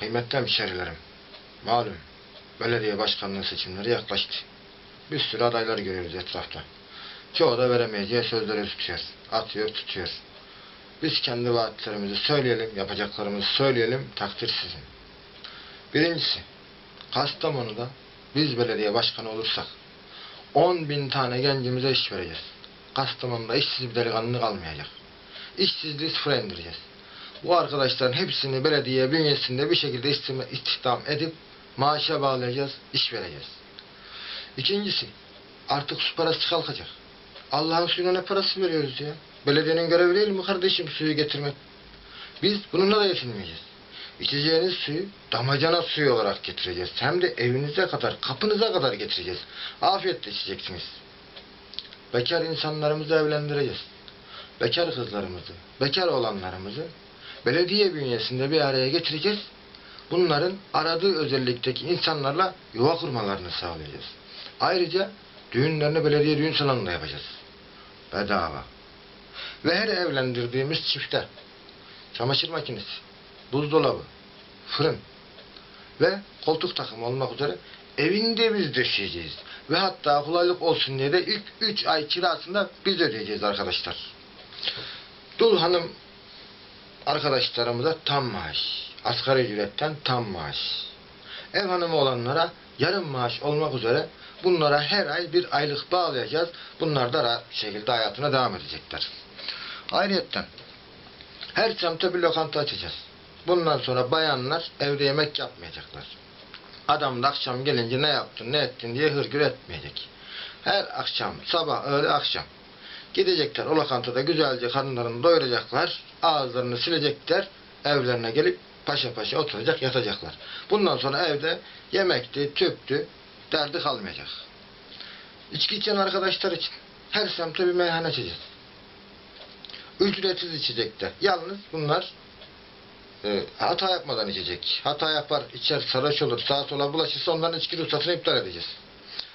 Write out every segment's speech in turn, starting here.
Kıymetli hemşerilerim, malum belediye başkanlığı seçimleri yaklaştı. Bir sürü adaylar görüyoruz etrafta. Çoğu da veremeyeceği sözleri tutuyor. Atıyor, tutuyor. Biz kendi vaatlerimizi söyleyelim, yapacaklarımızı söyleyelim, takdir sizin. Birincisi, Kastamonu'da biz belediye başkanı olursak 10 bin tane gencimize iş vereceğiz. Kastamonu'da işsiz bir delikanlı kalmayacak. İşsizliği sıfıra indireceğiz. Bu arkadaşların hepsini belediye bünyesinde bir şekilde istihdam edip maaşa bağlayacağız, iş vereceğiz. İkincisi, artık su parası kalkacak. Allah'ın suyuna ne parası veriyoruz ya? Belediyenin görevi değil mi kardeşim suyu getirmek? Biz bununla da yetinmeyeceğiz. İçeceğiniz suyu damacana suyu olarak getireceğiz. Hem de evinize kadar, kapınıza kadar getireceğiz. Afiyetle içeceksiniz. Bekar insanlarımızı evlendireceğiz. Bekar kızlarımızı, bekar olanlarımızı belediye bünyesinde bir araya getireceğiz. Bunların aradığı özellikteki insanlarla yuva kurmalarını sağlayacağız. Ayrıca düğünlerini belediye düğün salonunda yapacağız. Bedava. Ve her evlendirdiğimiz çifte çamaşır makinesi, buzdolabı, fırın ve koltuk takımı olmak üzere evinde biz döşeyeceğiz. Ve hatta kolaylık olsun diye de ilk 3 ay kirasında biz ödeyeceğiz arkadaşlar. Dul hanım arkadaşlarımıza tam maaş. Asgari ücretten tam maaş. Ev hanımı olanlara yarım maaş olmak üzere bunlara her ay bir aylık bağlayacağız. Bunlar da rahat bir şekilde hayatına devam edecekler. Ayrıyetten her semte bir lokanta açacağız. Bundan sonra bayanlar evde yemek yapmayacaklar. Adam da akşam gelince ne yaptın ne ettin diye hırgür etmeyecek. Her akşam sabah öğle akşam gidecekler o lokantada güzelce karınlarını doyuracaklar. Ağızlarını silecekler. Evlerine gelip paşa paşa oturacak yatacaklar. Bundan sonra evde yemekti, tüptü, derdi kalmayacak. İçki içen arkadaşlar için her semtte bir meyhane açacağız. Ücretsiz içecekler. Yalnız bunlar e, hata yapmadan içecek. Hata yapar, içer, sarhoş olur, sağa sola bulaşırsa onların içki ruhsatını iptal edeceğiz.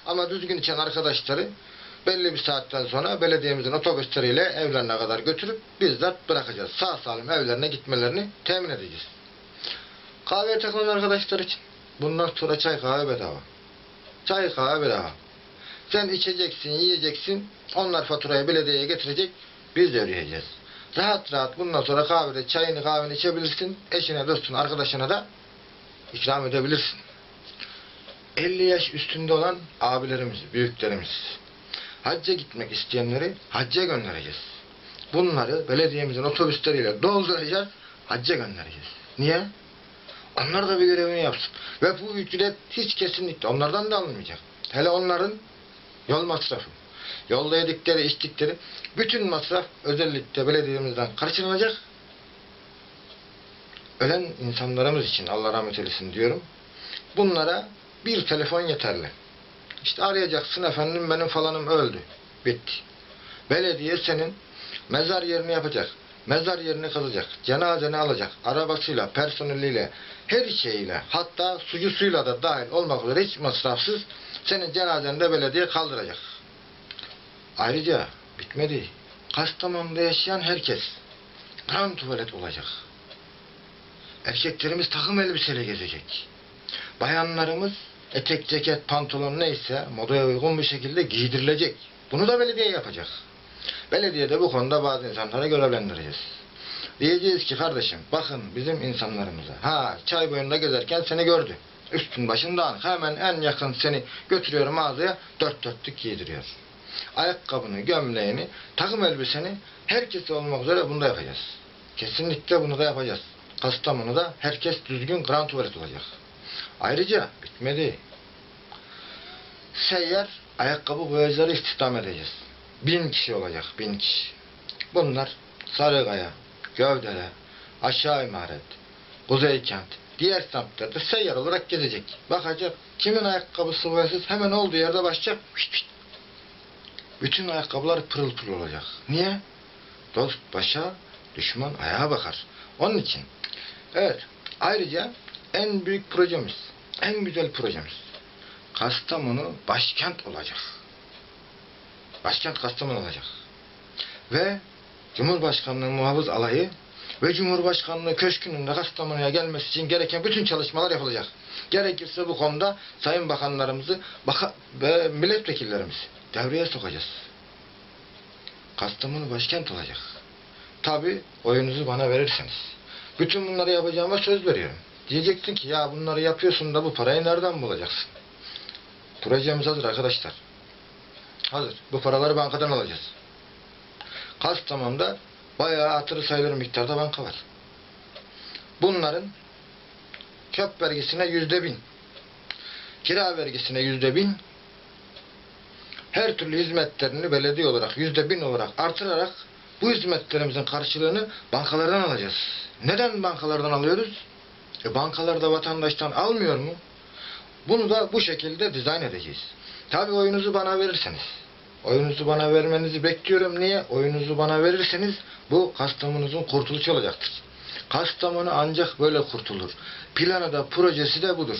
Ama düzgün içen arkadaşları belli bir saatten sonra belediyemizin otobüsleriyle evlerine kadar götürüp bizzat bırakacağız. Sağ salim evlerine gitmelerini temin edeceğiz. Kahveye takılan arkadaşlar için bundan sonra çay kahve bedava. Çay kahve bedava. Sen içeceksin, yiyeceksin. Onlar faturayı belediyeye getirecek. Biz de ödeyeceğiz. Rahat rahat bundan sonra kahvede çayını kahveni içebilirsin. Eşine, dostuna, arkadaşına da ikram edebilirsin. 50 yaş üstünde olan abilerimiz, büyüklerimiz hacca gitmek isteyenleri hacca göndereceğiz. Bunları belediyemizin otobüsleriyle dolduracağız, hacca göndereceğiz. Niye? Onlar da bir görevini yapsın. Ve bu ücret hiç kesinlikle onlardan da alınmayacak. Hele onların yol masrafı, yolda yedikleri, içtikleri bütün masraf özellikle belediyemizden karşılanacak. Ölen insanlarımız için Allah rahmet eylesin diyorum. Bunlara bir telefon yeterli. İşte arayacaksın efendim benim falanım öldü. Bitti. Belediye senin mezar yerini yapacak. Mezar yerini kazacak. Cenazeni alacak. Arabasıyla, personeliyle, her şeyiyle hatta sucusuyla da dahil olmak üzere hiç masrafsız senin cenazeni de belediye kaldıracak. Ayrıca bitmedi. Kastamonu'da yaşayan herkes tam tuvalet olacak. Erkeklerimiz takım elbiseyle gezecek. Bayanlarımız etek, ceket, pantolon neyse modaya uygun bir şekilde giydirilecek. Bunu da belediye yapacak. Belediye de bu konuda bazı insanlara görevlendireceğiz. Diyeceğiz ki kardeşim bakın bizim insanlarımıza. Ha çay boyunda gezerken seni gördü. Üstün başın dağınık. Hemen en yakın seni götürüyor mağazaya dört dörtlük giydiriyor. Ayakkabını, gömleğini, takım elbiseni herkes olmak üzere bunu da yapacağız. Kesinlikle bunu da yapacağız. Kastamonu'da herkes düzgün grand tuvalet olacak. Ayrıca bitmedi. Seyyar ayakkabı boyacıları istihdam edeceğiz. Bin kişi olacak, bin kişi. Bunlar Sarıkaya, Gövdele, Aşağı İmaret, Kuzeykent, diğer semtlerde seyyar olarak gezecek. Bakacak kimin ayakkabısı boyasız hemen olduğu yerde başlayacak. Bütün ayakkabılar pırıl pırıl olacak. Niye? Dost başa, düşman ayağa bakar. Onun için. Evet. Ayrıca en büyük projemiz, en güzel projemiz. Kastamonu başkent olacak. Başkent Kastamonu olacak. Ve Cumhurbaşkanlığı muhafız alayı ve Cumhurbaşkanlığı Köşkü'nün de Kastamonu'ya gelmesi için gereken bütün çalışmalar yapılacak. Gerekirse bu konuda sayın bakanlarımızı baka ve milletvekillerimizi devreye sokacağız. Kastamonu başkent olacak. Tabi oyunuzu bana verirseniz. Bütün bunları yapacağıma söz veriyorum. Diyeceksin ki ya bunları yapıyorsun da bu parayı nereden bulacaksın? Projemiz hazır arkadaşlar. Hazır. Bu paraları bankadan alacağız. Kastamonu'da bayağı hatırı sayılır miktarda banka var. Bunların köp vergisine yüzde bin, kira vergisine yüzde bin, her türlü hizmetlerini belediye olarak yüzde bin olarak artırarak bu hizmetlerimizin karşılığını bankalardan alacağız. Neden bankalardan alıyoruz? E bankalar da vatandaştan almıyor mu? Bunu da bu şekilde dizayn edeceğiz. Tabi oyunuzu bana verirseniz. Oyunuzu bana vermenizi bekliyorum. Niye? Oyunuzu bana verirseniz bu Kastamonu'nun kurtuluşu olacaktır. Kastamonu ancak böyle kurtulur. Planı da projesi de budur.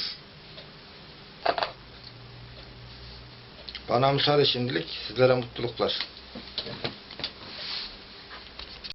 Bana müsaade şimdilik. Sizlere mutluluklar.